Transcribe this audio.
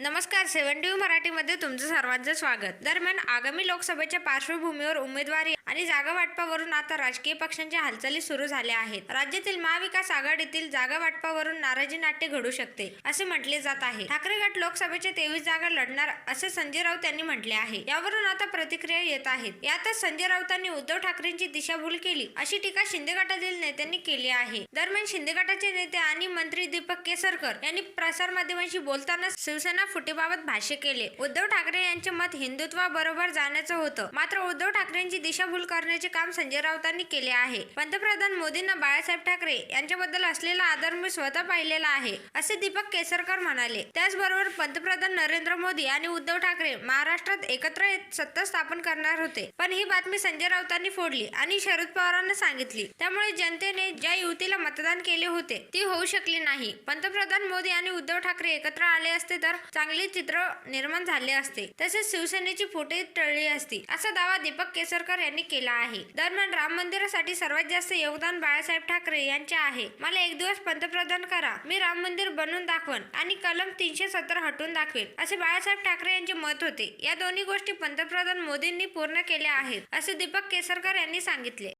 नमस्कार सेवन टी मराठीमध्ये तुमचं सर्वांचं स्वागत. दरम्यान आगामी लोकसभेच्या पार्श्वभूमीवर उमेदवारी आणि जागा वाटपावरून आता राजकीय पक्षांच्या हालचाली सुरू झाल्या आहेत. राज्यातील महाविकास आघाडीतील जागा वाटपावरून नाराजी नाट्य घडू शकते असे म्हटले जात आहे. ठाकरे गट लोकसभेच्या तेवीस जागा लढणार असे संजय राऊत यांनी म्हटले आहे. यावरून आता प्रतिक्रिया येत आहेत. यातच संजय राऊतांनी उद्धव ठाकरेंची दिशाभूल केली अशी टीका शिंदे गटातील नेत्यांनी केली आहे. दरम्यान शिंदे गटाचे नेते आणि मंत्री दीपक केसरकर यांनी प्रसारमाध्यमांशी बोलताना शिवसेना फुटीबाबत भाष्य केले. उद्धव ठाकरे यांचे मत हिंदुत्वाबरोबर जाण्याचं होतं. मात्र उद्धव ठाकरेंची दिशाभूल करण्याचे काम संजय राऊतांनी केले आहे. पंतप्रधान मोदींना बाळासाहेब ठाकरे यांच्याबद्दल असलेला आदर मी स्वतः पाहिलेला आहे असे दीपक केसरकर म्हणाले. त्याचबरोबर पंतप्रधान नरेंद्र मोदी आणि उद्धव ठाकरे महाराष्ट्रात एकत्र सत्ता स्थापन करणार होते. पण ही बातमी संजय राऊतांनी फोडली आणि शरद पवारांना सांगितली. त्यामुळे जनतेने ज्या युतीला मतदान केले होते ती होऊ शकली नाही. पंतप्रधान मोदी आणि उद्धव ठाकरे एकत्र आले असते तर चांगले चित्र निर्माण झाले असते. तसेच शिवसेनेची फुटे टळली असती. असा दावा दीपक केसरकर यांनी केला आहे. दरम्यान राम मंदिरासाठी सर्वात जास्त योगदान बाळासाहेब ठाकरे यांचे आहे. मला एक दिवस पंतप्रधान करा. मी राम मंदिर बनवून दाखवन आणि कलम तीनशे सत्तर हटवून दाखवेन असे बाळासाहेब ठाकरे यांचे मत होते. या दोन्ही गोष्टी पंतप्रधान मोदींनी पूर्ण केल्या आहेत असे दीपक केसरकर यांनी सांगितले.